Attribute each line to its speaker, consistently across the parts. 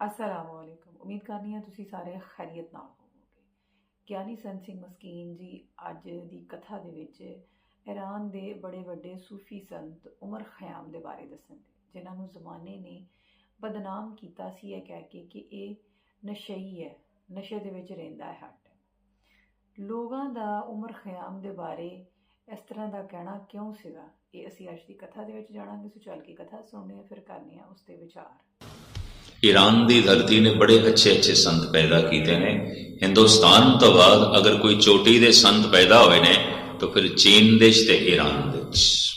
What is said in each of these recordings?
Speaker 1: ਅਸਲਾਮ ਵਾਲੇਕੁਮ ਉਮੀਦ ਕਰਨੀ ਹਾਂ ਤੁਸੀਂ ਸਾਰੇ ਖੈਰੀਅਤ ਨਾਲ ਹੋਵੋਗੇ ਗਿਆਨੀ ਸੰਤ ਸਿੰਘ ਮਸਕੀਨ ਜੀ ਅੱਜ ਦੀ ਕਥਾ ਦੇ ਵਿੱਚ ਈਰਾਨ ਦੇ ਬੜੇ ਵੱਡੇ ਸੂਫੀ ਸੰਤ ਉਮਰ ਖਿਆਮ ਦੇ ਬਾਰੇ ਦੱਸਣਗੇ ਜਿਨ੍ਹਾਂ ਨੂੰ ਜ਼ਮਾਨੇ ਨੇ ਬਦਨਾਮ ਕੀਤਾ ਸੀ ਇਹ ਕਹਿ ਕੇ ਕਿ ਇਹ ਨਸ਼ਈ ਹੈ ਨਸ਼ੇ ਦੇ ਵਿੱਚ ਰਹਿੰਦਾ ਹੈ ਹਰ ਲੋਕਾਂ ਦਾ ਉਮਰ ਖਿਆਮ ਦੇ ਬਾਰੇ ਇਸ ਤਰ੍ਹਾਂ ਦਾ ਕਹਿਣਾ ਕਿਉਂ ਸੀਗਾ ਇਹ ਅਸੀਂ ਅੱਜ ਦੀ ਕਥਾ ਦੇ ਵਿੱਚ ਜਾਣਾਂਗੇ ਸੋ ਚੱਲ ਕੇ ਕਥਾ ਸੁਣਦੇ ਹਾਂ ਫਿਰ ਕਰਨੀ ਆ ਉਸ ਤੇ ਵਿਚਾਰ
Speaker 2: ਈਰਾਨ ਦੀ ਧਰਤੀ ਨੇ ਬੜੇ ਅੱਛੇ ਅੱਛੇ ਸੰਤ ਪੈਦਾ ਕੀਤੇ ਨੇ। ਹਿੰਦੁਸਤਾਨ ਤੋਂ ਬਾਅਦ ਅਗਰ ਕੋਈ ਚੋਟੀ ਦੇ ਸੰਤ ਪੈਦਾ ਹੋਏ ਨੇ, ਤਾਂ ਫਿਰ ਚੀਨ ਦੇਸ਼ ਤੇ ਈਰਾਨ ਦੇਸ਼।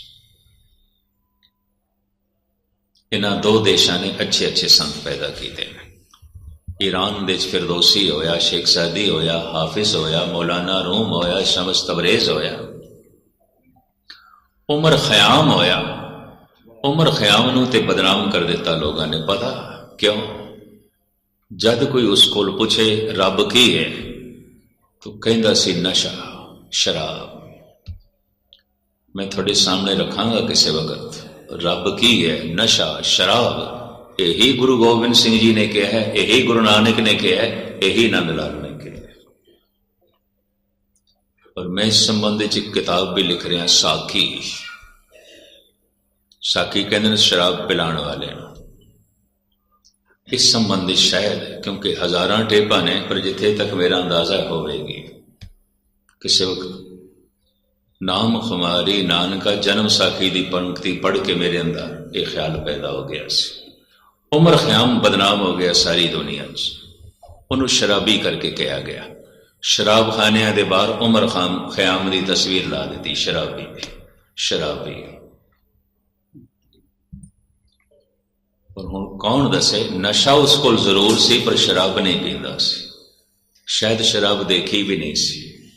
Speaker 2: ਇਹਨਾਂ ਦੋ ਦੇਸ਼ਾਂ ਨੇ ਅੱਛੇ ਅੱਛੇ ਸੰਤ ਪੈਦਾ ਕੀਤੇ ਨੇ। ਈਰਾਨ ਦੇ ਵਿੱਚ ਫਿਰਦੌਸੀ ਹੋਇਆ, ਸ਼ੇਖ ਸਾਦੀ ਹੋਇਆ, ਹਾਫਿਜ਼ ਹੋਇਆ, ਮੌਲਾਨਾ ਰੂਮ ਹੋਇਆ, ਸ਼ਮਸ ਤਬਰੇਜ਼ ਹੋਇਆ। ਉਮਰ ਖਿਆਮ ਹੋਇਆ। ਉਮਰ ਖਿਆਮ ਨੂੰ ਤੇ ਬਦਨਾਮ ਕਰ ਦਿੱਤਾ ਲੋਕਾਂ ਨੇ, ਪਤਾ? ਕਿਉਂ ਜਦ ਕੋਈ ਉਸ ਕੋਲ ਪੁੱਛੇ ਰੱਬ ਕੀ ਹੈ ਤੋ ਕਹਿੰਦਾ ਸੀ ਨਸ਼ਾ ਸ਼ਰਾਬ ਮੈਂ ਤੁਹਾਡੇ ਸਾਹਮਣੇ ਰੱਖਾਂਗਾ ਕਿਸੇ ਵਕਤ ਰੱਬ ਕੀ ਹੈ ਨਸ਼ਾ ਸ਼ਰਾਬ ਇਹੀ ਗੁਰੂ ਗੋਬਿੰਦ ਸਿੰਘ ਜੀ ਨੇ ਕਿਹਾ ਹੈ ਇਹੀ ਗੁਰੂ ਨਾਨਕ ਨੇ ਕਿਹਾ ਹੈ ਇਹੀ ਨੰਦ ਲਾਲ ਨੇ ਕਿਹਾ ਹੈ ਔਰ ਮੈਂ ਇਸ ਸੰਬੰਧ ਵਿੱਚ ਇੱਕ ਕਿਤਾਬ ਵੀ ਲਿਖ ਰਿਹਾ ਸਾਖੀ ਸਾਖੀ ਕਹਿੰਦੇ ਨੇ ਸ਼ਰਾਬ ਪਿਲਾਉਣ ਵਾਲੇ ਨੂੰ ਇਸ ਸੰਬੰਧੀ ਸ਼ਾਇਦ, ਕਿਉਂਕਿ ਹਜ਼ਾਰਾਂ ਟੇਪਾਂ ਨੇ, ਪਰ ਜਿੱਥੇ ਤੱਕ ਮੇਰਾ ਅੰਦਾਜ਼ਾ ਹੋਵੇਗੀ, ਕਿਸੇ ਵਕਤ ਨਾਮ ਖੁਮਾਰੀ ਨਾਨਕਾ ਜਨਮ ਸਾਖੀ ਦੀ ਪੰਕਤੀ ਪੜ੍ਹ ਕੇ ਮੇਰੇ ਅੰਦਰ ਇਹ ਖਿਆਲ ਪੈਦਾ ਹੋ ਗਿਆ ਸੀ। ਉਮਰ ਖਿਆਮ ਬਦਨਾਮ ਹੋ ਗਿਆ ਸਾਰੀ ਦੁਨੀਆ 'ਚ ਉਹਨੂੰ ਸ਼ਰਾਬੀ ਕਰਕੇ ਕਿਹਾ ਗਿਆ। ਸ਼ਰਾਬ ਖਾਨਿਆਂ ਦੇ ਬਾਹਰ ਉਮਰ ਖਾਨ ਖਿਆਮ ਦੀ ਤਸਵੀਰ ਲਾ ਦਿੱਤੀ, ਸ਼ਰਾਬੀ ਦੀ, ਸ਼ਰਾਬੀ ਪਰ ਹੁਣ ਕੌਣ ਦੱਸੇ? ਨਸ਼ਾ ਉਸ ਕੋਲ ਜ਼ਰੂਰ ਸੀ, ਪਰ ਸ਼ਰਾਬ ਨਹੀਂ ਪੀਂਦਾ ਸੀ। ਸ਼ਾਇਦ ਸ਼ਰਾਬ ਦੇਖੀ ਵੀ ਨਹੀਂ ਸੀ।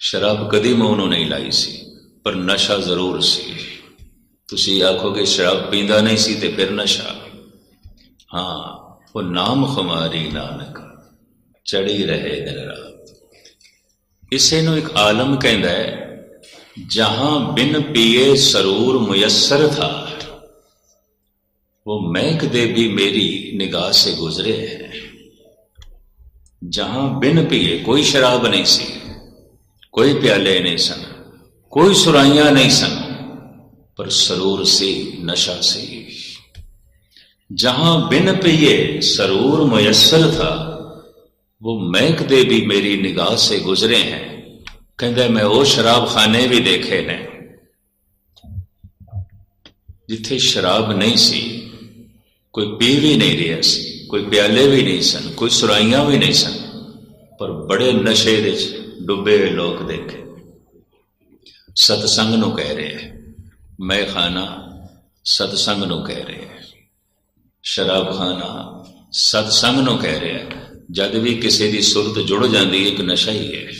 Speaker 2: ਸ਼ਰਾਬ ਕਦੀ ਮੂੰਹ ਨੂੰ ਨਹੀਂ ਲਾਈ ਸੀ, ਪਰ ਨਸ਼ਾ ਜ਼ਰੂਰ ਸੀ। ਤੁਸੀਂ ਆਖੋਗੇ ਸ਼ਰਾਬ ਪੀਂਦਾ ਨਹੀਂ ਸੀ ਤੇ ਫਿਰ ਨਸ਼ਾ। ਹਾਂ, ਉਹ ਨਾਮ ਖੁਮਾਰੀ ਨਾਨਕ, ਚੜੀ ਰਹੇ ਦਿਨ ਰਾਤ। ਇਸੇ ਨੂੰ ਇੱਕ ਆਲਮ ਕਹਿੰਦਾ ਹੈ, ਜਹਾਂ ਬਿਨ ਪੀਏ ਸਰੂਰ ਮੁਯਸਰ ਥਾ। وہ مہک دے بھی میری نگاہ سے گزرے ہیں۔ جہاں بن پیے کوئی شراب نہیں سی، کوئی پیالے نہیں سن، کوئی سرائیاں نہیں سن، پر سرور سی، نشہ سی۔ جہاں بن پیے سرور میسر تھا، وہ مہک دے بھی میری نگاہ سے گزرے ہیں۔ کہ میں وہ شراب خانے بھی دیکھے نے جتھے شراب نہیں سی ਕੋਈ ਪੀ ਵੀ ਨਹੀਂ ਰਿਹਾ ਸੀ, ਕੋਈ ਪਿਆਲੇ ਵੀ ਨਹੀਂ ਸਨ, ਕੋਈ ਸੁਰਾਈਆਂ ਵੀ ਨਹੀਂ ਸਨ, ਪਰ ਬੜੇ ਨਸ਼ੇ ਦੇ ਵਿੱਚ ਡੁੱਬੇ ਹੋਏ ਲੋਕ ਦੇਖੇ। ਸਤਸੰਗ ਨੂੰ ਕਹਿ ਰਹੇ ਹੈ, ਮੈਂ ਖਾਨਾ ਸਤਸੰਗ ਨੂੰ ਕਹਿ ਰਹੇ ਹੈ। ਸ਼ਰਾਬ ਖਾਨਾ ਸਤਸੰਗ ਨੂੰ ਕਹਿ ਰਿਹਾ ਹੈ, ਜਦ ਵੀ ਕਿਸੇ ਦੀ ਸੁਰਤ ਜੁੜ ਜਾਂਦੀ ਹੈ, ਇੱਕ ਨਸ਼ਾ ਹੀ ਹੈ,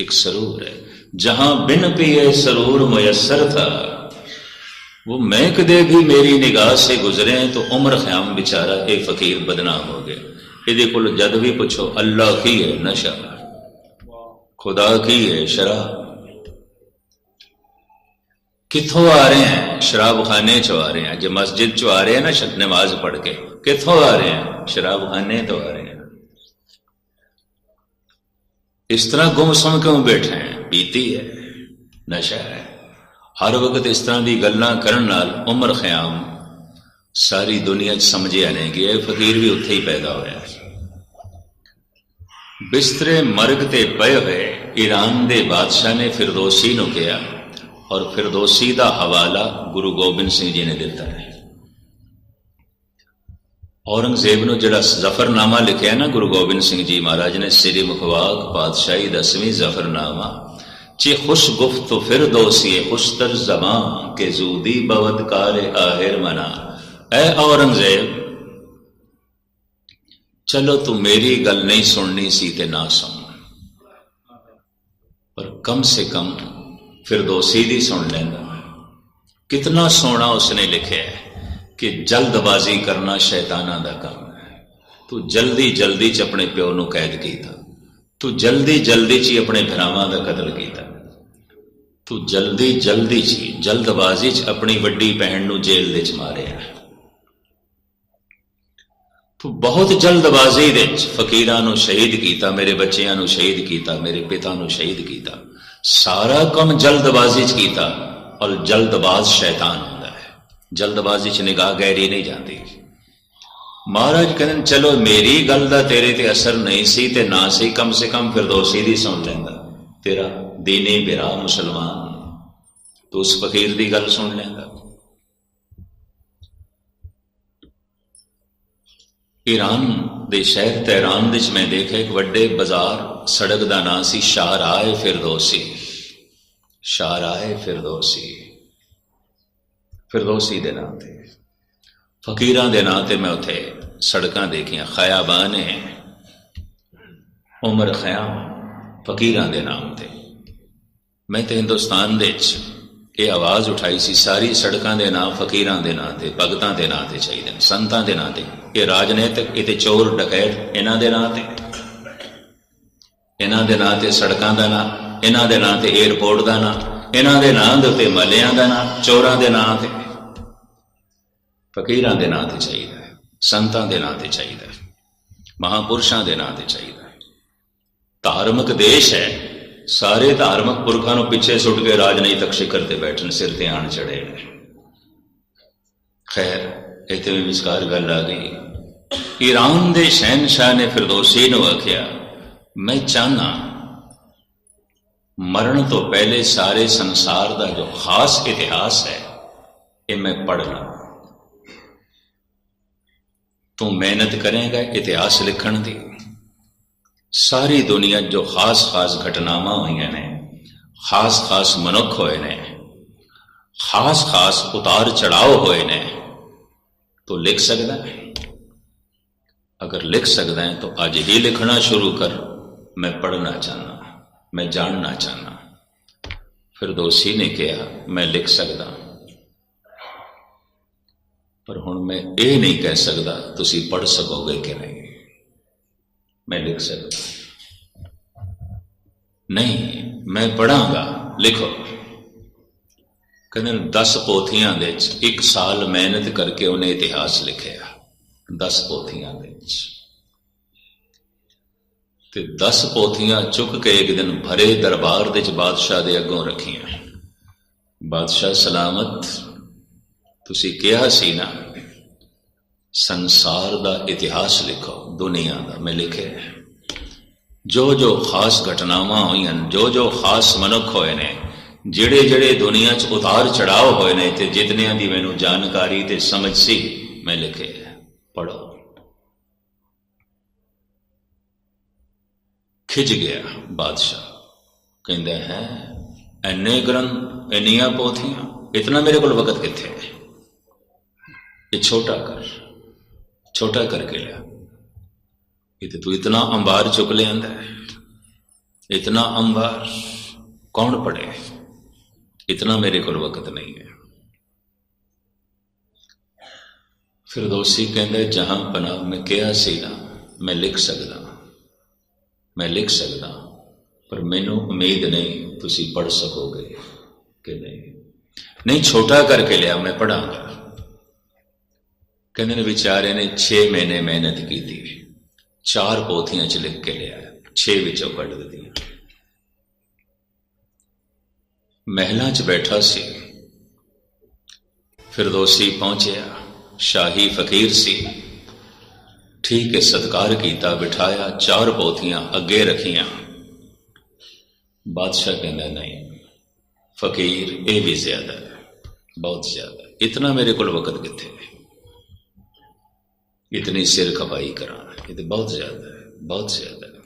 Speaker 2: ਇੱਕ ਸਰੂਰ ਹੈ। ਜਹਾਂ ਬਿਨ ਪੀਏ ਸਰੂਰ ਮੁਯਸਰ ਥਾ। وہ میں کدے بھی میری نگاہ سے گزرے ہیں تو عمر خیام بچارہ اے فقیر بدنام ہو گیا یہ کو جد بھی پوچھو، اللہ کی ہے نشہ؟ خدا کی ہے شراب کتوں آ رہے ہیں؟ شراب خانے چو آ رہے ہیں؟ جو مسجد چو آ رہے ہیں نا شک نماز پڑھ کے؟ کتوں آ رہے ہیں؟ شراب خانے تو آ رہے ہیں۔ اس طرح گم سم کیوں بیٹھے ہیں؟ پیتی ہے، نشہ ہے۔ ਹਰ ਵਕਤ ਇਸ ਤਰ੍ਹਾਂ ਦੀ ਗੱਲਾਂ ਕਰਨ ਨਾਲ ਉਮਰ ਖਿਆਮ। ਸਾਰੀ ਦੁਨੀਆ 'ਚ ਸਮਝਿਆ ਨਹੀਂ ਗਿਆ, ਇਹ ਫਕੀਰ ਵੀ ਉੱਥੇ ਹੀ ਪੈਦਾ ਹੋਇਆ। ਬਿਸਤਰੇ ਮਰਗ ਤੇ ਪਏ ਹੋਏ ਈਰਾਨ ਦੇ ਬਾਦਸ਼ਾਹ ਨੇ ਫਿਰਦੌਸੀ ਨੂੰ ਕਿਹਾ, ਔਰ ਫਿਰਦੌਸੀ ਦਾ ਹਵਾਲਾ ਗੁਰੂ ਗੋਬਿੰਦ ਸਿੰਘ ਜੀ ਨੇ ਦਿੱਤਾ ਹੈ। ਔਰੰਗਜ਼ੇਬ ਨੂੰ ਜਿਹੜਾ ਜ਼ਫਰਨਾਮਾ ਲਿਖਿਆ ਨਾ ਗੁਰੂ ਗੋਬਿੰਦ ਸਿੰਘ ਜੀ ਮਹਾਰਾਜ ਨੇ, ਸ੍ਰੀ ਮੁਖਵਾਕ ਪਾਤਸ਼ਾਹੀ ਦਸਵੀਂ ਜ਼ਫਰਨਾਮਾ چه خوش گفت و فردوسی خوشتر زمان که زودی بود کار آهر منا. اے اورنگزیب ਚਲੋ ਤੂੰ ਮੇਰੀ ਗੱਲ ਨਹੀਂ ਸੁਣਨੀ ਸੀ ਤੇ ਨਾ ਸੁਣ ਪਰ ਕਮ ਸੇ ਕਮ ਫਿਰਦੌਸੀ ਦੀ ਸੁਣ ਲੈਂਦਾ ਕਿਤਨਾ ਸੋਹਣਾ ਉਸਨੇ ਲਿਖਿਆ ਹੈ ਕਿ ਜਲਦਬਾਜ਼ੀ ਕਰਨਾ ਸ਼ੈਤਾਨਾਂ ਦਾ ਕੰਮ ਹੈ ਤੂੰ ਜਲਦੀ ਜਲਦੀ ਚ ਆਪਣੇ ਪਿਓ ਨੂੰ ਕੈਦ ਕੀਤਾ ਤੂੰ ਜਲਦੀ ਜਲਦੀ ਚ ਹੀ ਆਪਣੇ ਭਰਾਵਾਂ ਦਾ ਕਤਲ ਕੀਤਾ। ਤੂੰ ਜਲਦੀ ਜਲਦੀ ਚ ਜਲਦਬਾਜ਼ੀ ਚ ਆਪਣੀ ਵੱਡੀ ਭੈਣ ਨੂੰ ਜੇਲ੍ਹ ਦੇ ਚ ਮਾਰਿਆ। ਤੂੰ ਬਹੁਤ ਜਲਦਬਾਜ਼ੀ ਦੇ ਵਿੱਚ ਫਕੀਰਾਂ ਨੂੰ ਸ਼ਹੀਦ ਕੀਤਾ, ਮੇਰੇ ਬੱਚਿਆਂ ਨੂੰ ਸ਼ਹੀਦ ਕੀਤਾ, ਮੇਰੇ ਪਿਤਾ ਨੂੰ ਸ਼ਹੀਦ ਕੀਤਾ। ਸਾਰਾ ਕੰਮ ਜਲਦਬਾਜ਼ੀ 'ਚ ਕੀਤਾ ਔਰ ਜਲਦਬਾਜ਼ ਸ਼ੈਤਾਨ ਹੁੰਦਾ ਹੈ। ਜਲਦਬਾਜ਼ੀ 'ਚ ਨਿਗਾਹ ਗਹਿਰੀ ਨਹੀਂ ਜਾਂਦੀ। ਮਹਾਰਾਜ ਕਹਿੰਦੇ ਚਲੋ ਮੇਰੀ ਗੱਲ ਦਾ ਤੇਰੇ ਤੇ ਅਸਰ ਨਹੀਂ ਸੀ ਤੇ ਨਾ ਸੀ, ਕਮ ਸੇ ਕਮ ਫਿਰਦੌਸੀ ਦੀ ਸੁਣ ਲੈਂਦਾ। ਤੇਰਾ ਦੀਨੇ ਬਿਰਾ ਮੁਸਲਮਾਨ। ਤੂੰ ਉਸ ਫਕੀਰ ਦੀ ਗੱਲ ਸੁਣ ਲੈਂਦਾ। ਈਰਾਨ ਦੇ ਸ਼ਹਿਰ ਤਹਿਰਾਨ ਵਿੱਚ ਮੈਂ ਦੇਖਿਆ, ਇੱਕ ਵੱਡੇ ਬਾਜ਼ਾਰ, ਸੜਕ ਦਾ ਨਾਂ ਸੀ ਸ਼ਾਹਰਾਏ ਫਿਰਦੌਸੀ। ਸ਼ਾਹਰਾਏ ਫਿਰਦੌਸੀ। ਫਿਰਦੌਸੀ ਦੇ ਨਾਂ ਤੇ। ਫਕੀਰਾਂ ਦੇ ਨਾਂ ਤੇ ਮੈਂ ਉੱਥੇ ਸੜਕਾਂ ਦੇਖੀਆਂ ਖਿਆਬਾਨ ਹੈ ਉਮਰ ਖਿਆਮ ਫਕੀਰਾਂ ਦੇ ਨਾਮ ਤੇ ਮੈਂ ਤੇ ਹਿੰਦੁਸਤਾਨ ਦੇ ਵਿੱਚ ਇਹ ਆਵਾਜ਼ ਉਠਾਈ ਸੀ ਸਾਰੀ ਸੜਕਾਂ ਦੇ ਨਾਂ ਫਕੀਰਾਂ ਦੇ ਨਾਂ ਤੇ ਭਗਤਾਂ ਦੇ ਨਾਂ ਤੇ ਚਾਹੀਦੇ ਨੇ ਸੰਤਾਂ ਦੇ ਨਾਂ ਤੇ ਇਹ ਰਾਜਨੀਤਿਕ ਇਹ ਤੇ ਚੋਰ ਡਕੈਤ ਇਹਨਾਂ ਦੇ ਨਾਂ ਤੇ ਇਹਨਾਂ ਦੇ ਨਾਂ ਤੇ ਸੜਕਾਂ ਦਾ ਨਾਂ ਇਹਨਾਂ ਦੇ ਨਾਂ ਤੇ 에어ਪੋਰਟ ਦਾ ਨਾਂ ਇਹਨਾਂ ਦੇ ਨਾਂ ਦੇ ਉੱਤੇ ਮਹੱਲਿਆਂ ਦਾ ਨਾਂ ਚੋਰਾਂ ਦੇ ਨਾਂ ਤੇ ਫਕੀਰਾਂ ਦੇ ਨਾਂ ਤੇ ਚਾਹੀਦਾ ਸੰਤਾਂ ਦੇ ਨਾਂ ਤੇ ਚਾਹੀਦਾ ਹੈ, ਮਹਾਪੁਰਸ਼ਾਂ ਦੇ ਨਾਂ ਤੇ ਚਾਹੀਦਾ ਹੈ। ਧਾਰਮਿਕ ਦੇਸ਼ ਹੈ, ਸਾਰੇ ਧਾਰਮਿਕ ਪੁਰਖਾਂ ਨੂੰ ਪਿੱਛੇ ਸੁੱਟ ਕੇ ਰਾਜਨੀਤਿਕ ਸਿਖਰ ਤੇ ਬੈਠਣ, ਸਿਰ ਤੇ ਆਣ ਚੜੇ ਨੇ। ਖੈਰ, ਇੱਥੇ ਵੀ ਵਿਚਕਾਰ ਗੱਲ ਆ ਗਈ। ਈਰਾਨ ਦੇ ਸ਼ਹਿਨशाह ਨੇ ਫਿਰਦੌਸੀ ਨੂੰ ਆਖਿਆ, ਮੈਂ ਚਾਹਨਾ ਮਰਨ ਤੋਂ ਪਹਿਲੇ ਸਾਰੇ ਸੰਸਾਰ ਦਾ ਜੋ ਖਾਸ ਇਤਿਹਾਸ ਹੈ, ਇਹ ਮੈਂ ਪੜ੍ਹ ਲਾਂ। ਤੂੰ ਮਿਹਨਤ ਕਰੇਗਾ ਇਤਿਹਾਸ ਲਿਖਣ ਦੀ। ਸਾਰੀ ਦੁਨੀਆ ਜੋ ਖਾਸ-ਖਾਸ ਘਟਨਾਵਾਂ ਹੋਈਆਂ ਨੇ ਖਾਸ-ਖਾਸ ਮਨੁੱਖ ਹੋਏ ਨੇ ਖਾਸ-ਖਾਸ ਉਤਾਰ ਚੜਾਓ ਹੋਏ ਨੇ, ਤੂੰ ਲਿਖ ਸਕਦਾ ਹੈ? ਅਗਰ ਲਿਖ ਸਕਦਾ ਹੈ ਤਾਂ ਅੱਜ ਹੀ ਲਿਖਣਾ ਸ਼ੁਰੂ ਕਰ। ਮੈਂ ਪੜ੍ਹਨਾ ਚਾਹਨਾ ਮੈਂ ਜਾਣਨਾ ਚਾਹਨਾ ਫਿਰ ਦੋਸੀ ਨੇ ਕਿਹਾ, ਮੈਂ ਲਿਖ ਸਕਦਾ। ਪਰ ਹੁਣ ਮੈਂ ਇਹ ਨਹੀਂ ਕਹਿ ਸਕਦਾ ਤੁਸੀਂ ਪੜ੍ਹ ਸਕੋਗੇ ਕਿ ਨਹੀਂ। ਮੈਂ ਲਿਖ ਸਕਦਾ। ਨਹੀਂ, ਮੈਂ ਪੜਾਂਗਾ ਲਿਖੋ। ਕਹਿੰਦੇ 10 ਪੋਥੀਆਂ ਦੇ ਵਿੱਚ ਇੱਕ ਸਾਲ ਮਿਹਨਤ ਕਰਕੇ ਉਹਨੇ ਇਤਿਹਾਸ ਲਿਖਿਆ। 10 ਪੋਥੀਆਂ ਦੇ ਵਿੱਚ। ਤੇ 10 ਪੋਥੀਆਂ ਚੁੱਕ ਕੇ ਇੱਕ ਦਿਨ ਭਰੇ ਦਰਬਾਰ ਦੇ ਵਿੱਚ ਬਾਦਸ਼ਾਹ ਦੇ ਅੱਗੋਂ ਰੱਖੀਆਂ। ਬਾਦਸ਼ਾਹ ਸਲਾਮਤ ਤੁਸੀਂ ਕਿਹਾ ਸੀ ਨਾ, ਸੰਸਾਰ ਦਾ ਇਤਿਹਾਸ ਲਿਖੋ, ਦੁਨੀਆ ਦਾ, ਮੈਂ ਲਿਖਿਆ ਜੋ ਜੋ ਖਾਸ ਘਟਨਾਵਾਂ ਹੋਈਆਂ ਜੋ ਜੋ ਖਾਸ ਮਨੁੱਖ ਹੋਏ ਨੇ ਜਿਹੜੇ ਜਿਹੜੇ ਦੁਨੀਆ 'ਚ ਉਤਾਰ ਚੜਾਓ ਹੋਏ ਨੇ, ਤੇ ਜਿਤਨਿਆਂ ਦੀ ਮੈਨੂੰ ਜਾਣਕਾਰੀ ਤੇ ਸਮਝ ਸੀ, ਮੈਂ ਲਿਖਿਆ ਪੜੋ ਖਿਜ ਗਿਆ ਬਾਦਸ਼ਾਹ। ਕਹਿੰਦਾ ਹੈ, ਐਨੇ ਗ੍ਰੰਥ, ਇੰਨੀਆਂ ਪੋਥੀਆਂ, ਇਤਨਾ ਮੇਰੇ ਕੋਲ ਵਕਤ ਕਿੱਥੇ ਹੈ? ਇਹ ਛੋਟਾ ਕਰ ਛੋਟਾ ਕਰਕੇ ਲਿਆ ਇਹ ਤੇ ਤੂੰ ਇਤਨਾ ਅੰਬਾਰ ਚੁੱਕ ਲਿਆਂਦਾ ਹੈ ਇਤਨਾ ਅੰਬਾਰ ਕੌਣ ਪੜੇ ਇਤਨਾ ਮੇਰੇ ਕੋਲ ਵਕਤ ਨਹੀਂ ਹੈ ਫਿਰ ਦੋਸੀ ਕਹਿੰਦੇ ਜਹਾਂ ਪਨਾ ਮੈਂ ਕਿਹਾ ਸੀ ਨਾ ਮੈਂ ਲਿਖ ਸਕਦਾ ਮੈਂ ਲਿਖ ਸਕਦਾ ਪਰ ਮੈਨੂੰ ਉਮੀਦ ਨਹੀਂ ਤੁਸੀਂ ਪੜ ਸਕੋਗੇ ਕਿ ਨਹੀਂ ਨਹੀਂ ਛੋਟਾ ਕਰਕੇ ਲਿਆ ਮੈਂ ਪੜਾਂਗਾ ਕਹਿੰਦੇ ਨੇ ਵਿਚਾਰੇ ਨੇ 6 ਮਹੀਨੇ ਮਿਹਨਤ ਕੀਤੀ ਚਾਰ ਪੋਥੀਆਂ ਚ ਲਿਖ ਕੇ ਲਿਆ 6 ਵਿੱਚੋਂ ਕੱਢ ਦਿੱਤੀਆਂ। ਮਹਿਲਾਂ 'ਚ ਬੈਠਾ ਸੀ। ਫਿਰਦੌਸੀ ਪਹੁੰਚਿਆ। ਸ਼ਾਹੀ ਫਕੀਰ ਸੀ। ਠੀਕ ਹੈ, ਸਤਕਾਰ ਕੀਤਾ, ਬਿਠਾਇਆ, ਚਾਰ ਪੋਥੀਆਂ ਅੱਗੇ ਰੱਖੀਆਂ। ਬਾਦਸ਼ਾਹ ਕਹਿੰਦਾ, ਨਹੀਂ, ਫਕੀਰ ਇਹ ਵੀ ਜ਼ਿਆਦਾ ਬਹੁਤ ਜ਼ਿਆਦਾ ਇਤਨਾ ਮੇਰੇ ਕੋਲ ਵਕਤ ਕਿੱਥੇ इतनी सिर खपाई कराना ये तो बहुत ज्यादा है बहुत ज्यादा है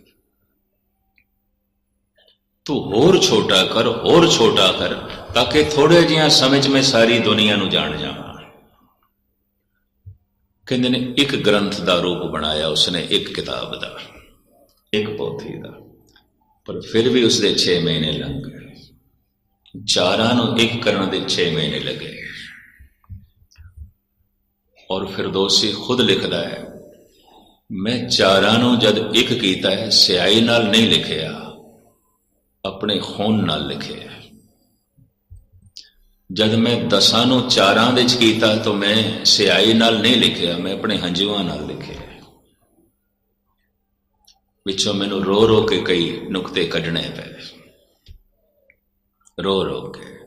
Speaker 2: ਤੂੰ ਹੋਰ ਛੋਟਾ ਕਰ ਹੋਰ ਛੋਟਾ ਕਰ ਤਾਂ ਕਿ ਥੋੜੇ ਜਿਹਾ ਸਮੇਂ 'ਚ ਮੈਂ ਸਾਰੀ ਦੁਨੀਆ ਨੂੰ ਜਾਣ ਜਾਵਾਂ ਕਹਿੰਦੇ ਨੇ ਇੱਕ ਗ੍ਰੰਥ ਦਾ ਰੂਪ ਬਣਾਇਆ ਉਸਨੇ ਇੱਕ ਕਿਤਾਬ ਦਾ ਇੱਕ ਪੋਥੀ ਦਾ ਪਰ ਫਿਰ ਵੀ ਉਸਦੇ 6 ਮਹੀਨੇ ਲੰਘ ਗਏ ਚਾਰਾਂ ਨੂੰ ਇੱਕ ਕਰਨ ਦੇ 6 ਮਹੀਨੇ ਲੱਗੇ ਔਰ ਫਿਰਦੌਸੀ ਖੁਦ ਲਿਖਦਾ ਹੈ, ਮੈਂ ਚਾਰਾਂ ਨੂੰ ਜਦ ਇੱਕ ਕੀਤਾ ਹੈ, ਸਿਆਹੀ ਨਾਲ ਨਹੀਂ ਲਿਖਿਆ, ਆਪਣੇ ਖੂਨ ਨਾਲ ਲਿਖਿਆ ਜਦ ਮੈਂ ਦਸਾਂ ਨੂੰ ਚਾਰਾਂ ਵਿੱਚ ਕੀਤਾ, ਤਾਂ ਮੈਂ ਸਿਆਹੀ ਨਾਲ ਨਹੀਂ ਲਿਖਿਆ, ਮੈਂ ਆਪਣੇ ਹੰਝੂਆਂ ਨਾਲ ਲਿਖਿਆ ਵਿੱਚੋਂ ਮੈਨੂੰ ਰੋ ਰੋ ਕੇ ਕਈ ਨੁਕਤੇ ਕੱਢਣੇ ਪਏ। ਰੋ ਰੋ ਕੇ।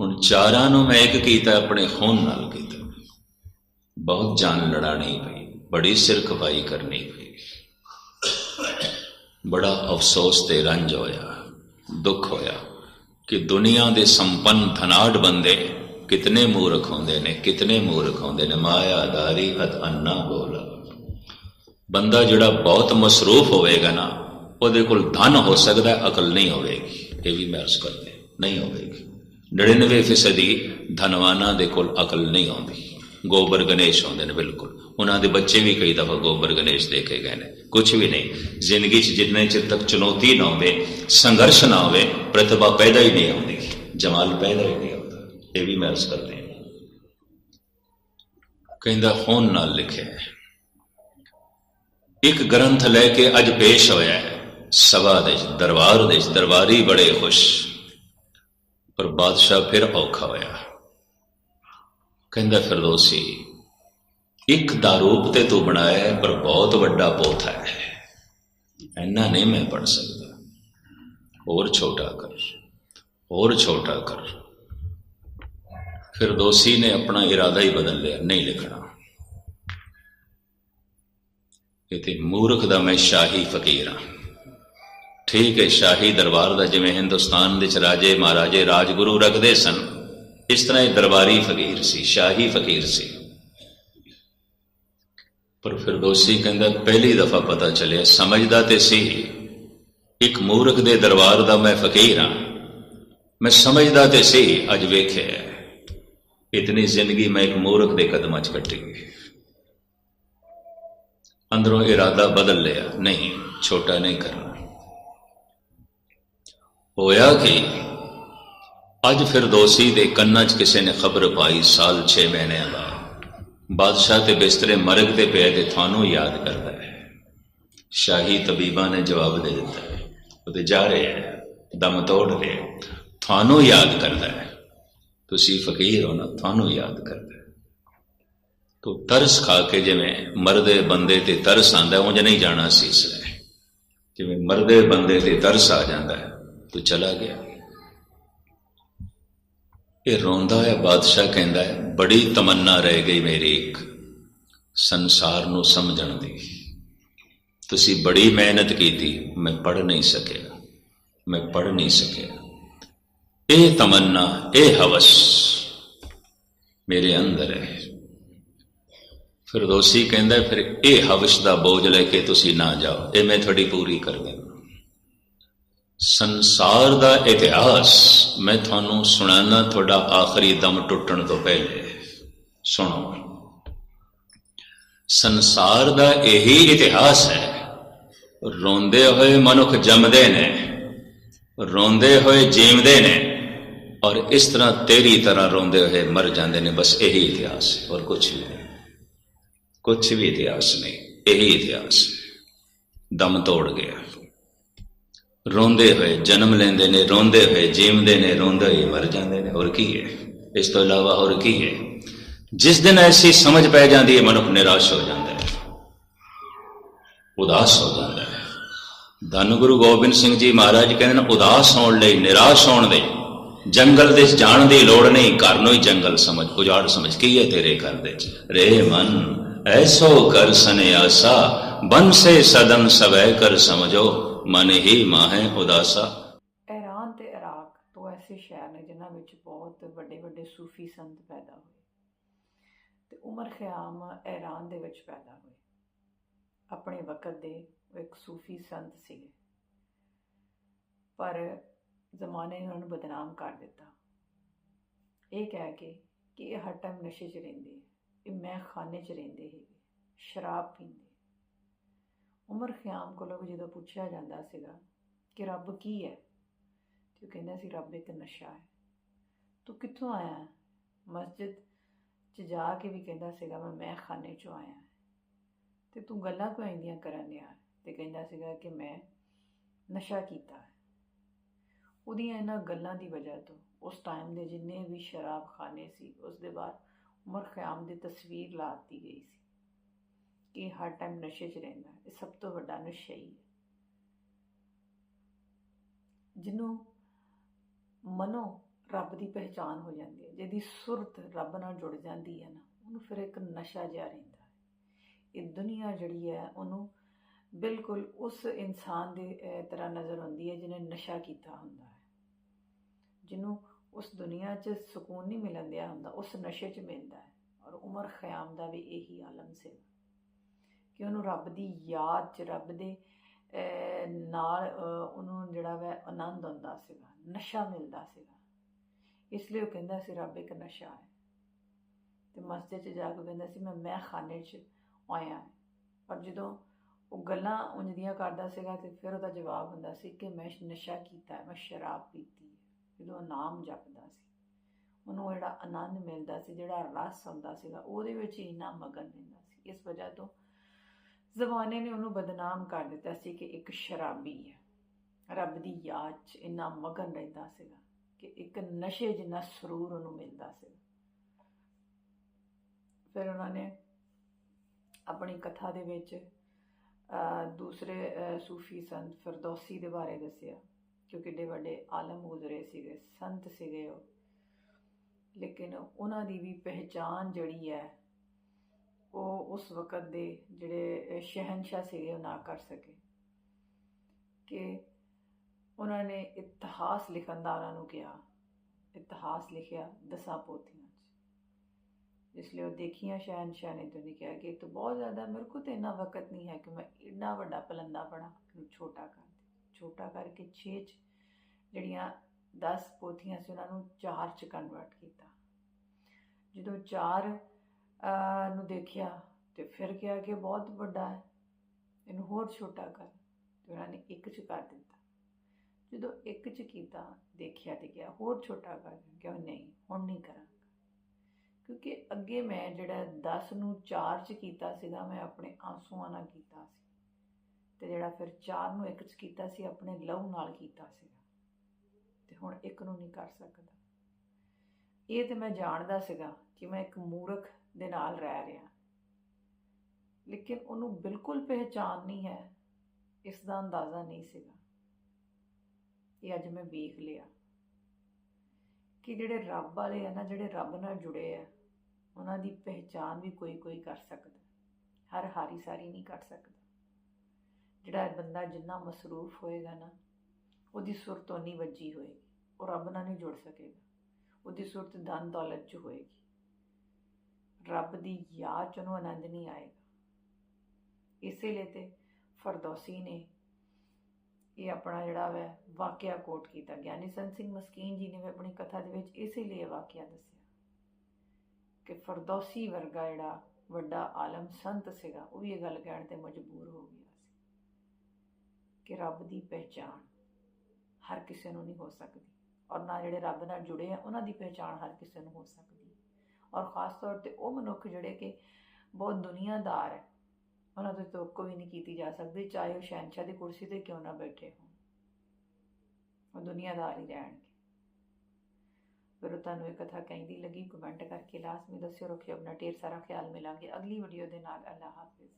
Speaker 2: ਹੁਣ ਚਾਰਾਂ ਨੂੰ ਮੈਂ ਇੱਕ ਕੀਤਾ, ਆਪਣੇ ਖੂਨ ਨਾਲ ਕੀਤਾ। ਬਹੁਤ ਜਾਨ ਲੜਾਣੀ ਪਈ, ਬੜੀ ਸਿਰ ਖਪਾਈ ਕਰਨੀ ਪਈ। ਬੜਾ ਅਫਸੋਸ ਤੇ ਰੰਜ ਹੋਇਆ, ਦੁੱਖ ਹੋਇਆ ਕਿ ਦੁਨੀਆ ਦੇ ਸੰਪੰਨ ਧਨਾੜ ਬੰਦੇ ਕਿਤਨੇ ਮੂਰਖ ਹੁੰਦੇ ਨੇ, ਕਿਤਨੇ ਮੂਰਖ ਹੁੰਦੇ ਨੇ। ਮਾਇਆ ਧਾਰੀ ਹਤ ਅੰਨਾ ਬੋਲ। ਬੰਦਾ ਜਿਹੜਾ ਬਹੁਤ ਮਸਰੂਫ ਹੋਵੇਗਾ ਨਾ, ਉਹਦੇ ਕੋਲ ਧਨ ਹੋ ਸਕਦਾ ਅਕਲ ਨਹੀਂ ਹੋਵੇਗੀ। ਇਹ ਵੀ ਮੈਂ ਅਰਜ਼ ਕਰਦੇ, ਨਹੀਂ ਹੋਵੇਗੀ। 99% ਫੀਸਦੀ ਧਨਵਾਨਾਂ ਦੇ ਕੋਲ ਅਕਲ ਨਹੀਂ ਆਉਂਦੀ। ਗੋਬਰ ਗਣੇਸ਼ ਹੁੰਦੇ ਨੇ ਬਿਲਕੁਲ। ਉਹਨਾਂ ਦੇ ਬੱਚੇ ਵੀ ਕਈ ਦਫਾ ਗੋਬਰ ਗਣੇਸ਼ ਦੇਖੇ ਗਏ ਨੇ। ਕੁਝ ਵੀ ਨਹੀਂ। ਜ਼ਿੰਦਗੀ 'ਚ ਜਿੰਨੇ ਚਿਰ ਤੱਕ ਚੁਣੌਤੀ ਨਾ ਹੋਵੇ, ਸੰਘਰਸ਼ ਨਾ ਹੋਵੇ, ਪ੍ਰਤਿਭਾ ਪੈਦਾ ਹੀ ਨਹੀਂ ਹੁੰਦੀ। ਜਮਾਲ ਪੈਦਾ ਹੀ ਨਹੀਂ ਹੁੰਦਾ। ਇਹ ਵੀ ਮੈਂ ਅਰਜ਼ ਕਰਦੇ ਹਾਂ। ਕਹਿੰਦਾ ਹੋਣ ਨਾਲ ਲਿਖਿਆ ਹੈ। ਇੱਕ ਗ੍ਰੰਥ ਲੈ ਕੇ ਅੱਜ ਪੇਸ਼ ਹੋਇਆ ਹੈ। ਸਭਾ ਦੇ ਦਰਬਾਰ ਦੇ ਦਰਬਾਰੀ ਬੜੇ ਖੁਸ਼। ਪਰ ਬਾਦਸ਼ਾਹ ਫਿਰ ਔਖਾ ਹੋਇਆ। ਕਹਿੰਦਾ ਫਿਰਦੌਸੀ, ਇੱਕ ਦਾ ਰੂਪ ਤੇ ਤੂੰ ਬਣਾਇਆ ਪਰ ਬਹੁਤ ਵੱਡਾ ਪੋਥਾ ਹੈ। ਇੰਨਾ ਨਹੀਂ ਮੈਂ ਪੜ ਸਕਦਾ। ਹੋਰ ਛੋਟਾ ਕਰ, ਹੋਰ ਛੋਟਾ ਕਰ। ਫਿਰਦੌਸੀ ਨੇ ਆਪਣਾ ਇਰਾਦਾ ਹੀ ਬਦਲ ਲਿਆ, ਨਹੀਂ ਲਿਖਣਾ। ਇਹ ਮੂਰਖ ਦਾ ਮੈਂ ਸ਼ਾਹੀ ਫਕੀਰ ਹਾਂ। ਠੀਕ ਹੈ, ਸ਼ਾਹੀ ਦਰਬਾਰ ਦਾ ਜਿਵੇਂ ਹਿੰਦੁਸਤਾਨ ਵਿੱਚ ਰਾਜੇ ਮਹਾਰਾਜੇ ਰਾਜਗੁਰੂ ਰੱਖਦੇ ਸਨ ਇਸ ਤਰ੍ਹਾਂ ਇਹ ਦਰਬਾਰੀ ਫਕੀਰ ਸੀ, ਸ਼ਾਹੀ ਫਕੀਰ ਸੀ। ਪਰ ਫਿਰ ਦੋਸ਼ੀ ਕਹਿੰਦਾ, ਪਹਿਲੀ ਦਫਾ ਪਤਾ ਚੱਲਿਆ, ਸਮਝਦਾ ਤੇ ਸੀ, ਇੱਕ ਮੂਰਖ ਦੇ ਦਰਬਾਰ ਦਾ ਮੈਂ ਫਕੀਰ ਹਾਂ। ਮੈਂ ਸਮਝਦਾ ਤੇ ਸੀ, ਅੱਜ ਵੇਖਿਆ ਇਤਨੀ ਜ਼ਿੰਦਗੀ ਮੈਂ ਇੱਕ ਮੂਰਖ ਦੇ ਕਦਮਾਂ 'ਚ ਕੱਟੀ ਅੰਦਰੋਂ ਇਰਾਦਾ ਬਦਲ ਲਿਆ, ਨਹੀਂ, ਛੋਟਾ ਨਹੀਂ ਕਰਨਾ। ਹੋਇਆ ਕਿ? ਅੱਜ ਫਿਰਦੌਸੀ ਦੇ ਕੰਨਾਂ 'ਚ ਕਿਸੇ ਨੇ ਖਬਰ ਪਾਈ, ਸਾਲ 6 ਮਹੀਨਿਆਂ ਦਾ। ਬਾਦਸ਼ਾਹ ਤੇ ਬਿਸਤਰੇ ਮਰਗ ਤੇ ਪਏ ਤੇ ਤੁਹਾਨੂੰ ਯਾਦ ਕਰਦਾ ਹੈ। ਸ਼ਾਹੀ ਤਬੀਬਾਂ ਨੇ ਜਵਾਬ ਦੇ ਦਿੱਤਾ ਹੈ। ਉਹਦੇ ਜਾ ਰਹੇ ਹੈ, ਦਮ ਤੋੜ ਰਹੇ ਹੈ। ਤੁਹਾਨੂੰ ਯਾਦ ਕਰਦਾ ਹੈ। ਤੁਸੀਂ ਫਕੀਰ ਹੋ ਨਾ ਤੁਹਾਨੂੰ ਯਾਦ ਕਰਦਾ ਹੈ। ਤੋ ਤਰਸ ਖਾ ਕੇ ਜਿਵੇਂ ਮਰਦੇ ਬੰਦੇ ਤੇ ਤਰਸ ਆਂਦਾ ਉਂਝ ਨਹੀਂ ਜਾਣਾ ਸੀ ਇਸ ਲਈ ਜਿਵੇਂ ਮਰਦੇ ਬੰਦੇ ਤੇ ਤਰਸ ਆ ਜਾਂਦਾ ਹੈ, ਤੂੰ ਚਲਾ ਗਿਆ। ਇਹ ਰੋਂਦਾ ਹੈ, ਬਾਦਸ਼ਾਹ ਕਹਿੰਦਾ ਹੈ, ਬੜੀ ਤਮੰਨਾ ਰਹਿ ਗਈ ਮੇਰੀ ਇੱਕ ਸੰਸਾਰ ਨੂੰ ਸਮਝਣ ਦੀ। ਤੁਸੀਂ ਬੜੀ ਮਿਹਨਤ ਕੀਤੀ, ਮੈਂ ਪੜ ਨਹੀਂ ਸਕਿਆ, ਮੈਂ ਪੜ ਨਹੀਂ ਸਕਿਆ। ਇਹ ਤਮੰਨਾ, ਇਹ ਹਵਸ ਮੇਰੇ ਅੰਦਰ ਹੈ। ਫਿਰ ਦੋਸ਼ੀ ਕਹਿੰਦਾ ਫਿਰ ਇਹ ਹਵਸ ਦਾ ਬੋਝ ਲੈ ਕੇ ਤੁਸੀਂ ਨਾ ਜਾਓ, ਇਹ ਮੈਂ ਤੁਹਾਡੀ ਪੂਰੀ ਕਰ ਦੇਵਾਂ ਸੰਸਾਰ ਦਾ ਇਤਿਹਾਸ ਮੈਂ ਤੁਹਾਨੂੰ ਸੁਣਾਉਣਾ ਤੁਹਾਡਾ ਆਖਰੀ ਦਮ ਟੁੱਟਣ ਤੋਂ ਪਹਿਲੇ। ਸੁਣੋ। ਸੰਸਾਰ ਦਾ ਇਹੀ ਇਤਿਹਾਸ ਹੈ। ਰੋਂਦੇ ਹੋਏ ਮਨੁੱਖ ਜੰਮਦੇ ਨੇ, ਰੋਂਦੇ ਹੋਏ ਜੀਵਦੇ ਨੇ, ਔਰ ਇਸ ਤਰ੍ਹਾਂ ਤੇਰੀ ਤਰ੍ਹਾਂ ਰੋਂਦੇ ਹੋਏ ਮਰ ਜਾਂਦੇ ਨੇ। ਬਸ ਇਹੀ ਇਤਿਹਾਸ ਹੈ ਔਰ ਕੁਝ ਵੀ ਨਹੀਂ। ਕੁਝ ਵੀ ਇਤਿਹਾਸ ਨਹੀਂ, ਇਹੀ ਇਤਿਹਾਸ ਦਮ ਤੋੜ ਗਿਆ। ਰੋਂਦੇ ਹੋਏ, ਜਨਮ ਲੈਂਦੇ ਨੇ, ਰੋਂਦੇ ਹੋਏ, ਜੀਵਦੇ ਨੇ, ਰੋਂਦੇ ਹੋਏ, ਮਰ ਜਾਂਦੇ ਨੇ। ਹੋਰ ਕੀ ਹੈ? ਇਸ ਤੋਂ ਇਲਾਵਾ ਹੋਰ ਕੀ ਹੈ? ਜਿਸ ਦਿਨ ਐਸੀ ਸਮਝ ਪੈ ਜਾਂਦੀ ਹੈ, ਮਨੁੱਖ ਨਿਰਾਸ਼ ਹੋ ਜਾਂਦਾ ਹੈ। ਉਦਾਸ ਹੋ ਜਾਂਦਾ ਹੈ। ਧੰਨ ਗੁਰੂ ਗੋਬਿੰਦ ਸਿੰਘ ਜੀ ਮਹਾਰਾਜ ਕਹਿੰਦੇ ਨੇ, ਉਦਾਸ ਹੋਣ ਲਈ, ਨਿਰਾਸ਼ ਹੋਣ ਲਈ, ਜੰਗਲ ਦੇ ਜਾਣ ਦੀ ਲੋੜ ਨਹੀਂ, ਘਰ ਨੂੰ ਹੀ ਜੰਗਲ ਸਮਝ, ਉਜਾੜ ਸਮਝ। ਕੀ ਹੈ ਤੇਰੇ ਘਰ ਦੇ ਰੇ ਮਨ, ਐਸੋ ਕਰ ਸਨੇ ਸੰਿਆਸਾ ਬੰਸੇ ਸਦਨ ਸਵੈ ਕਰ ਸਮਝੋ। ਮਨ ਹੀ ਮਾਹੇ ਉਦਾਸਾ।
Speaker 1: ਈਰਾਨ ਤੇ ਇਰਾਕ ਤੋਂ ਐਸੇ ਸ਼ਹਿਰ ਨੇ ਜਿਨ੍ਹਾਂ ਵਿੱਚ ਬਹੁਤ ਵੱਡੇ ਵੱਡੇ ਸੂਫੀ ਸੰਤ ਪੈਦਾ ਹੋਏ ਤੇ ਉਮਰ ਖਿਆਮ ਈਰਾਨ ਦੇ ਵਿੱਚ ਪੈਦਾ ਹੋਏ। ਆਪਣੇ ਵਕਤ ਦੇ ਇੱਕ ਸੂਫੀ ਸੰਤ ਸੀਗੇ। ਪਰ ਜ਼ਮਾਨੇ ਨੇ ਉਹਨਾਂ ਨੂੰ ਬਦਨਾਮ ਕਰ ਦਿੱਤਾ। ਇਹ ਕਹਿ ਕੇ ਕਿ ਇਹ ਹਰ ਟਾਈਮ ਨਸ਼ੇ 'ਚ ਰਹਿੰਦੇ ਇਹ ਮੈਂ ਖਾਨੇ 'ਚ ਰਹਿੰਦੇ ਹੈਗੇ, ਸ਼ਰਾਬ ਪੀਂਦੇ ਉਮਰ ਖਿਆਮ ਕੋਲੋਂ ਵੀ ਜਦੋਂ ਪੁੱਛਿਆ ਜਾਂਦਾ ਸੀਗਾ ਕਿ ਰੱਬ ਕੀ ਹੈ, ਤੇ ਉਹ ਕਹਿੰਦਾ ਸੀ, ਰੱਬ ਇੱਕ ਨਸ਼ਾ ਹੈ। ਤੂੰ ਕਿੱਥੋਂ ਆਇਆ ਮਸਜਿਦ 'ਚ ਜਾ ਕੇ ਵੀ ਕਹਿੰਦਾ ਸੀਗਾ, ਮੈਂ ਮੈਂ ਖਾਨੇ 'ਚੋਂ ਆਇਆ ਹਾਂ। ਤੇ ਤੂੰ ਗੱਲਾਂ ਕਿਉਂ ਇੰਦੀਆਂ ਕਰਨ ਡਿਆ ਤੇ ਕਹਿੰਦਾ ਸੀਗਾ ਕਿ ਮੈਂ ਨਸ਼ਾ ਕੀਤਾ ਹੈ। ਉਹਦੀਆਂ ਇਹਨਾਂ ਗੱਲਾਂ ਦੀ ਵਜ੍ਹਾ ਤੋਂ ਉਸ ਟਾਈਮ ਦੇ ਜਿੰਨੇ ਵੀ ਸ਼ਰਾਬ ਖਾਨੇ ਸੀ, ਉਸ ਦੇ ਬਾਅਦ ਉਮਰ ਖਿਆਮ ਦੀ ਤਸਵੀਰ ਲਾ ਦਿੱਤੀ ਗਈ ਸੀ। ਕਿ ਹਰ ਟਾਈਮ ਨਸ਼ੇ 'ਚ ਰਹਿੰਦਾ ਇਹ ਸਭ ਤੋਂ ਵੱਡਾ ਨਸ਼ਾ ਹੀ ਹੈ। ਜਿਹਨੂੰ ਮਨੋ ਰੱਬ ਦੀ ਪਹਿਚਾਨ ਹੋ ਜਾਂਦੀ ਹੈ, ਜਿਹਦੀ ਸੁਰਤ ਰੱਬ ਨਾਲ ਜੁੜ ਜਾਂਦੀ ਹੈ ਨਾ, ਉਹਨੂੰ ਫਿਰ ਇੱਕ ਨਸ਼ਾ ਜਿਹਾ ਰਹਿੰਦਾ ਹੈ। ਇਹ ਦੁਨੀਆ ਜਿਹੜੀ ਹੈ, ਉਹਨੂੰ ਬਿਲਕੁਲ ਉਸ ਇਨਸਾਨ ਦੇ ਤਰ੍ਹਾਂ ਨਜ਼ਰ ਆਉਂਦੀ ਹੈ ਜਿਹਨੇ ਨਸ਼ਾ ਕੀਤਾ ਹੁੰਦਾ ਹੈ। ਜਿਹਨੂੰ ਉਸ ਦੁਨੀਆ 'ਚ ਸਕੂਨ ਨਹੀਂ ਮਿਲਣ ਦਿਆ ਹੁੰਦਾ, ਉਸ ਨਸ਼ੇ 'ਚ ਮਿਲਦਾ ਹੈ। ਔਰ ਉਮਰ ਖਿਆਮ ਦਾ ਵੀ ਇਹੀ ਆਲਮ ਸੇਵਾ ਕਿ ਉਹਨੂੰ ਰੱਬ ਦੀ ਯਾਦ 'ਚ ਰੱਬ ਦੇ ਨਾਲ ਉਹਨੂੰ ਜਿਹੜਾ ਵੈ ਆਨੰਦ ਆਉਂਦਾ ਸੀਗਾ, ਨਸ਼ਾ ਮਿਲਦਾ ਸੀਗਾ। ਇਸ ਲਈ ਉਹ ਕਹਿੰਦਾ ਸੀ, ਰੱਬ ਇੱਕ ਨਸ਼ਾ ਹੈ। ਤੇ ਮਸਜਿਦ 'ਚ ਜਾ ਕੇ ਕਹਿੰਦਾ ਸੀ, ਮੈਂ ਮੈਂ ਖਾਨੇ 'ਚ ਆਇਆ ਹਾਂ। ਪਰ ਜਦੋਂ ਉਹ ਗੱਲਾਂ ਉਂਝ ਕਰਦਾ ਸੀਗਾ ਤੇ ਫਿਰ ਉਹਦਾ ਜਵਾਬ ਹੁੰਦਾ ਸੀ ਕਿ ਮੈਂ ਨਸ਼ਾ ਕੀਤਾ ਹੈ ਮੈਂ ਸ਼ਰਾਬ ਪੀਤੀ ਹੈ। ਜਦੋਂ ਉਹ ਨਾਮ ਜਪਦਾ ਸੀ, ਉਹਨੂੰ ਜਿਹੜਾ ਆਨੰਦ ਮਿਲਦਾ ਸੀ, ਜਿਹੜਾ ਰਸ ਹੁੰਦਾ ਸੀਗਾ, ਉਹਦੇ ਵਿੱਚ ਹੀ ਇੰਨਾ ਮਗਨ ਰਹਿੰਦਾ ਸੀ। ਇਸ ਵਜ੍ਹਾ ਤੋਂ ਜ਼ਮਾਨੇ ਨੇ ਉਹਨੂੰ ਬਦਨਾਮ ਕਰ ਦਿੱਤਾ ਸੀ ਕਿ ਇੱਕ ਸ਼ਰਾਬੀ ਹੈ। ਰੱਬ ਦੀ ਯਾਦ 'ਚ ਇੰਨਾ ਮਗਨ ਰਹਿੰਦਾ ਸੀਗਾ ਕਿ ਇੱਕ ਨਸ਼ੇ ਜਿੰਨਾ ਸਰੂਰ ਉਹਨੂੰ ਮਿਲਦਾ ਸੀ ਫਿਰ ਉਹਨਾਂ ਨੇ ਆਪਣੀ ਕਥਾ ਦੇ ਵਿੱਚ ਦੂਸਰੇ ਸੂਫੀ ਸੰਤ ਫਿਰਦੌਸੀ ਦੇ ਬਾਰੇ ਦੱਸਿਆ, ਕਿਉਂਕਿ ਏਡੇ ਵੱਡੇ ਆਲਮ ਗੁਜ਼ਰੇ ਸੀਗੇ, ਸੰਤ ਸੀਗੇ ਉਹ। ਲੇਕਿਨ ਉਹਨਾਂ ਦੀ ਵੀ ਪਹਿਚਾਨ ਜਿਹੜੀ ਹੈ ਉਹ ਉਸ ਵਕਤ ਦੇ ਜਿਹੜੇ ਸ਼ਹਿਨਸ਼ਾਹ ਸੀਗੇ, ਉਹ ਨਾ ਕਰ ਸਕੇ। ਕਿ ਉਹਨਾਂ ਨੇ ਇਤਿਹਾਸ ਲਿਖਣ ਦਾ ਉਹਨਾਂ ਨੂੰ ਕਿਹਾ, ਇਤਿਹਾਸ ਲਿਖਿਆ ਦਸਾਂ ਪੋਥੀਆਂ 'ਚ। ਇਸ ਲਈ ਉਹ ਦੇਖੀਆਂ ਸ਼ਹਿਨਸ਼ਾਹ ਨੇ ਤੇ ਕਿਹਾ ਕਿ ਤੋ ਬਹੁਤ ਜ਼ਿਆਦਾ ਮੇਰੇ ਕੋਲ ਤਾਂ ਇੰਨਾ ਵਕਤ ਨਹੀਂ ਹੈ ਕਿ ਮੈਂ ਇੰਨਾ ਵੱਡਾ ਪਲੰਦਾ ਬਣਾ ਨੂੰ ਛੋਟਾ ਕਰ ਛੋਟਾ ਕਰਕੇ ਛੇ 'ਚ ਜਿਹੜੀਆਂ ਦਸ ਪੋਥੀਆਂ ਸੀ, ਉਹਨਾਂ ਨੂੰ ਚਾਰ 'ਚ ਕਨਵਰਟ ਕੀਤਾ। ਜਦੋਂ ਚਾਰ ਨੂੰ ਦੇਖਿਆ ਤੇ ਫਿਰ ਕਿਹਾ ਕਿ ਬਹੁਤ ਵੱਡਾ ਹੈ, ਇਹਨੂੰ ਹੋਰ ਛੋਟਾ ਕਰ ਤੇ ਉਹਨਾਂ ਨੇ ਇੱਕ ਚ ਕਰ ਦਿੱਤਾ। ਜਦੋਂ ਇੱਕ ਚ ਕੀਤਾ, ਦੇਖਿਆ ਤੇ ਕਿਹਾ ਹੋਰ ਛੋਟਾ ਕਰ, ਕਿਹਾ ਨਹੀਂ, ਹੁਣ ਨਹੀਂ ਕਰਾਂਗਾ। ਕਿਉਂਕਿ ਅੱਗੇ ਮੈਂ ਜਿਹੜਾ 10 ਨੂੰ 4 ਚ ਕੀਤਾ ਸੀਗਾ, ਮੈਂ ਆਪਣੇ ਆਂਸੂਆਂ ਨਾਲ ਕੀਤਾ ਸੀ। ਤੇ ਜਿਹੜਾ ਫਿਰ 4 ਨੂੰ ਇੱਕ ਚ ਕੀਤਾ ਸੀ, ਆਪਣੇ ਲਹੂ ਨਾਲ ਕੀਤਾ ਸੀਗਾ। ਤੇ ਹੁਣ ਇੱਕ ਨੂੰ ਨਹੀਂ ਕਰ ਸਕਦਾ। ਇਹ ਤੇ ਮੈਂ ਜਾਣਦਾ ਸੀਗਾ ਕਿ ਮੈਂ ਇੱਕ ਮੂਰਖ ਦੇ ਨਾਲ ਰਹਿ ਰਿਹਾ। ਲੇਕਿਨ ਉਹਨੂੰ ਬਿਲਕੁਲ ਪਹਿਚਾਨ ਨਹੀਂ ਹੈ। ਇਸ ਦਾ ਅੰਦਾਜ਼ਾ ਨਹੀਂ ਸੀਗਾ। ਇਹ ਅੱਜ ਮੈਂ ਵੇਖ ਲਿਆ ਕਿ ਜਿਹੜੇ ਰੱਬ ਵਾਲੇ ਆ ਨਾ, ਜਿਹੜੇ ਰੱਬ ਨਾਲ ਜੁੜੇ ਆ, ਉਹਨਾਂ ਦੀ ਪਹਿਚਾਨ ਵੀ ਕੋਈ ਕੋਈ ਕਰ ਸਕਦਾ। ਹਰ ਹਾਰੀ ਸਾਰੀ ਨਹੀਂ ਕਰ ਸਕਦਾ। ਜਿਹੜਾ ਬੰਦਾ ਜਿੰਨਾ ਮਸਰੂਫ ਹੋਏਗਾ ਨਾ, ਉਹਦੀ ਸੁਰਤ ਉਨੀ ਵੱਜੀ ਹੋਏਗੀ। ਉਹ ਰੱਬ ਨਾਲ ਨਹੀਂ ਜੁੜ ਸਕੇਗਾ। ਉਹਦੀ ਸੁਰਤ ਦਨ ਦੌਲਤ 'ਚ ਹੋਏਗੀ। ਰੱਬ ਦੀ ਯਾਦ 'ਚ ਉਹਨੂੰ ਆਨੰਦ ਨਹੀਂ ਆਏਗਾ। ਇਸੇ ਲਈ ਤੇ ਫਰਦੌਸੀ ਨੇ ਇਹ ਆਪਣਾ ਜਿਹੜਾ ਵੈ ਵਾਕਿਆ ਕੋਟ ਕੀਤਾ। ਗਿਆਨੀ ਸੰਤ ਸਿੰਘ ਮਸਕੀਨ ਜੀ ਨੇ ਵੀ ਆਪਣੀ ਕਥਾ ਦੇ ਵਿੱਚ ਇਸੇ ਲਈ ਇਹ ਵਾਕਿਆ ਦੱਸਿਆ ਕਿ ਫਰਦੌਸੀ ਵਰਗਾ ਜਿਹੜਾ ਵੱਡਾ ਆਲਮ ਸੰਤ ਸੀਗਾ, ਉਹ ਵੀ ਇਹ ਗੱਲ ਕਹਿਣ ਤੇ ਮਜਬੂਰ ਹੋ ਗਿਆ ਸੀ ਕਿ ਰੱਬ ਦੀ ਪਹਿਚਾਣ ਹਰ ਕਿਸੇ ਨੂੰ ਨਹੀਂ ਹੋ ਸਕਦੀ। ਔਰ ਨਾ ਜਿਹੜੇ ਰੱਬ ਨਾਲ ਜੁੜੇ ਆ, ਉਹਨਾਂ ਦੀ ਪਹਿਚਾਣ ਹਰ ਕਿਸੇ ਨੂੰ ਹੋ ਸਕਦੀ। ਔਰ ਖਾਸ ਤੌਰ ਤੇ ਉਹ ਮਨੁੱਖ ਜਿਹੜੇ ਕਿ ਬਹੁਤ ਦੁਨੀਆਦਾਰ ਹੈ। ਉਹਨਾਂ ਤੋਂ ਤੋਕੋ ਵੀ ਨਹੀਂ ਕੀਤੀ ਜਾ ਸਕਦੀ, ਚਾਹੇ ਉਹ ਸ਼ਹਿਨशाह ਦੀ ਕੁਰਸੀ ਤੇ ਕਿਉਂ ਨਾ ਬੈਠੇ ਹੋਣ। ਉਹ ਦੁਨੀਆਦਾਰ ਹੀ ਰਹਿਣਗੇ। ਫਿਰ ਤੁਹਾਨੂੰ ਇਹ ਕਥਾ ਕਹਿੰਦੀ ਲੱਗੀ ਕਮੈਂਟ ਕਰਕੇ ਲਾਜ਼ਮੀ ਦੱਸਿਓ, ਰੱਖਿਓ, ਆਪਣਾ ਢੇਰ ਸਾਰਾ ਖਿਆਲ ਮਿਲਾਂਗੇ। ਅਗਲੀ ਵੀਡੀਓ ਦੇ ਨਾਲ ਅੱਲਾ ਹਾਫਿਜ਼।